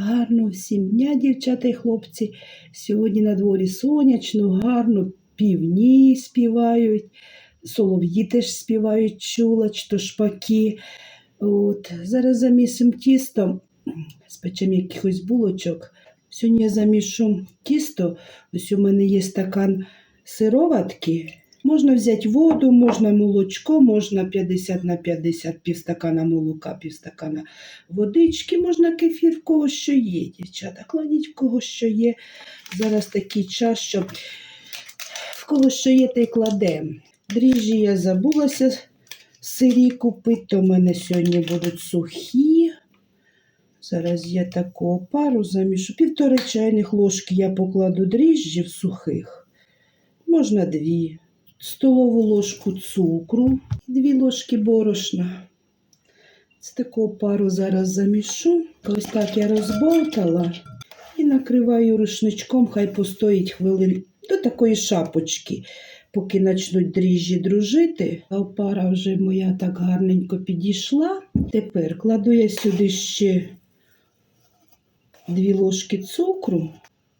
Гарно всім дня, дівчата і хлопці. Сьогодні на дворі сонячно, гарно, півні співають, солов'ї теж співають, чула, чи то шпаки. От. Зараз замісимо тісто, спечемо якихось булочок. Сьогодні я замішу тісто. Ось у мене є стакан сироватки. Можна взяти воду, можна молочко, можна 50 на 50, півстакана молока, півстакана водички, можна кефір, в кого що є, дівчата. Кладіть в кого що є. Зараз такий час, що в кого що є, те й кладемо. Дріжджі я забулася сирі купити, то в мене сьогодні будуть сухі. Зараз я таку опару замішу. Півтори чайних ложки я покладу дріжджів сухих. Можна дві. Столову ложку цукру, дві ложки борошна. З таку опару зараз замішу. Ось так я розболтала і накриваю рушничком, хай постоїть хвилин до такої шапочки, поки почнуть дріжджі дружити. А опара вже моя так гарненько підійшла. Тепер кладу я сюди ще дві ложки цукру,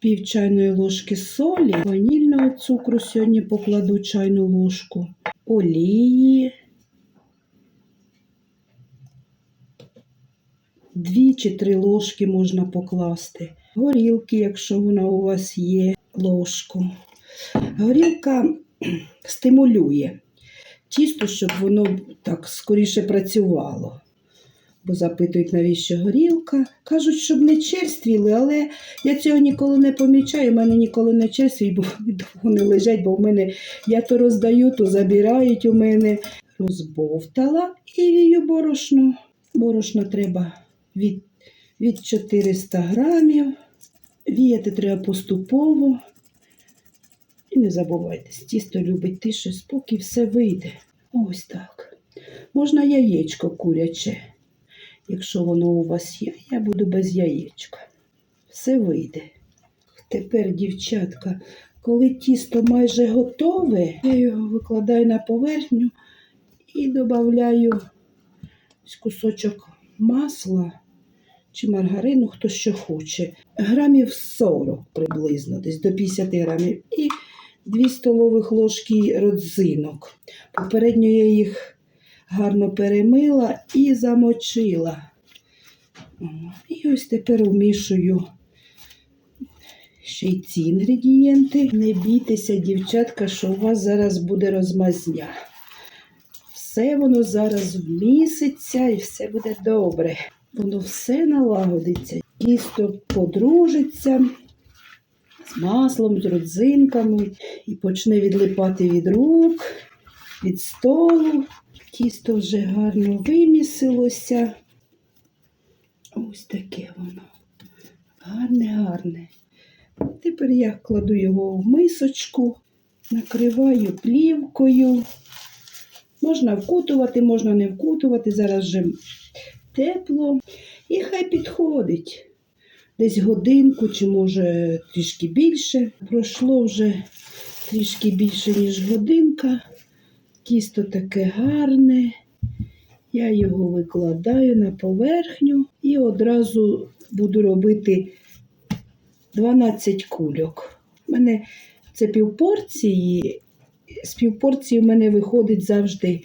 пів чайної ложки солі, ванільного цукру сьогодні покладу чайну ложку, олії, дві чи три ложки можна покласти, горілки, якщо вона у вас є, ложку. Горілка стимулює тісто, щоб воно так скоріше працювало бо запитують, навіщо горілка. Кажуть, щоб не черствіли, але я цього ніколи не помічаю. У мене ніколи не черстві, бо вони лежать, бо в мене я то роздаю, то забирають у мене. Розбовтала і вію борошно. Борошно треба від, від 400 грамів. Віяти треба поступово. І не забувайте, тісто любить тише, спокій, все вийде. Ось так. Можна яєчко куряче. Якщо воно у вас є, я буду без яєчка. Все вийде. Тепер, дівчатка, коли тісто майже готове, я його викладаю на поверхню і додаю кусочок масла чи маргарину, хто що хоче. Грамів 40 приблизно, десь до 50 грамів. І 2 столових ложки родзинок. Попередньо я їх гарно перемила і замочила. І ось тепер вмішую ще й ці інгредієнти. Не бійтеся, дівчатка, що у вас зараз буде розмазня. Все воно зараз вміситься і все буде добре. Воно все налагодиться. Тісто подружиться з маслом, з родзинками і почне відлипати від рук, від столу. Тісто вже гарно вимісилося. Ось таке воно. Гарне, гарне. Тепер я кладу його в мисочку, накриваю плівкою. Можна вкутувати, можна не вкутувати. Зараз вже тепло. І хай підходить. Десь годинку, чи може трішки більше. Пройшло вже трішки більше, ніж годинка. Тісто таке гарне. Я його викладаю на поверхню і одразу буду робити 12 кульок. У мене це півпорції. З півпорції в мене виходить завжди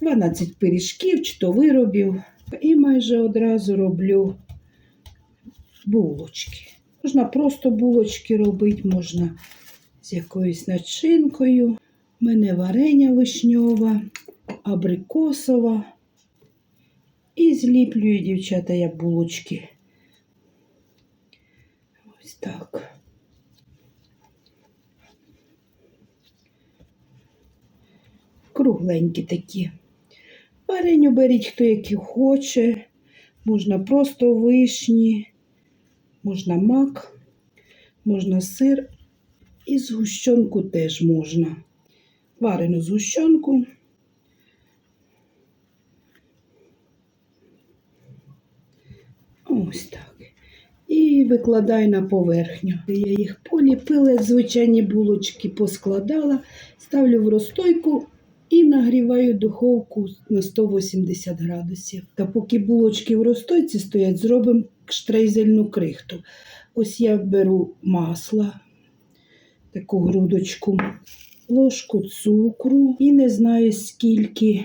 12 пиріжків чи то виробів. І майже одразу роблю булочки. Можна просто булочки робити, можна з якоюсь начинкою. Мене варення вишньова, абрикосова. І зліплюю, дівчата, я булочки. Ось так. Кругленькі такі. Вареню беріть, хто який хоче. Можна просто вишні, можна мак, можна сир. І згущенку теж можна. Варену згущенку. Ось так. І викладаю на поверхню. Я їх поліпила, як звичайні булочки, поскладала, ставлю в розстойку і нагріваю духовку на 180 градусів. Та поки булочки в розстойці стоять, зробимо штрейзельну крихту. Ось я беру масло, таку грудочку, ложку цукру і не знаю скільки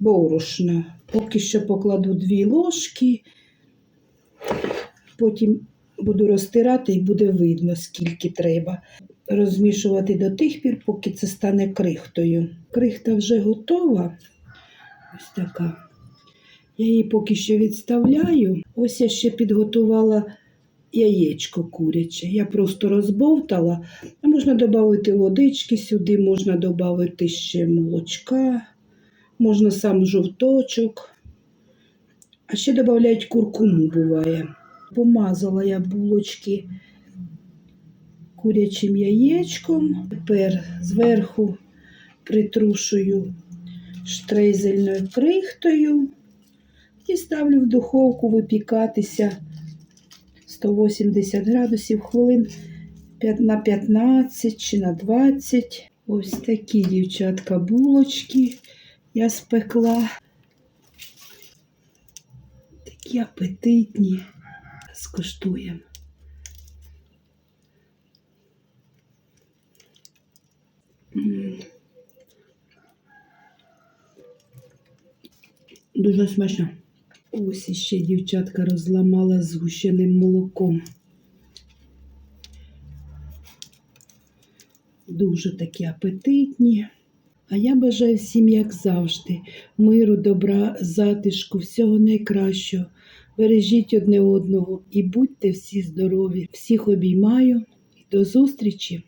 борошна. Поки що покладу дві ложки, потім буду розтирати і буде видно, скільки треба. Розмішувати до тих пір, поки це стане крихтою. Крихта вже готова. Ось така. Я її поки що відставляю. Ось я ще підготувала яєчко куряче. Я просто розбовтала. А можна додати водички сюди, можна додати ще молочка, можна сам жовточок. А ще додають куркуму буває. Помазала я булочки курячим яєчком. Тепер зверху притрушую штрейзельною крихтою і ставлю в духовку випікатися 180 градусів хвилин на 15 чи на 20. Ось такі дівчатка булочки я спекла. Такі апетитні. Скуштуємо. Дуже смачно. Ось іще дівчатка розламала з згущеним молоком. Дуже такі апетитні. А я бажаю всім, як завжди, миру, добра, затишку, всього найкращого. Бережіть одне одного і будьте всі здорові. Всіх обіймаю і до зустрічі!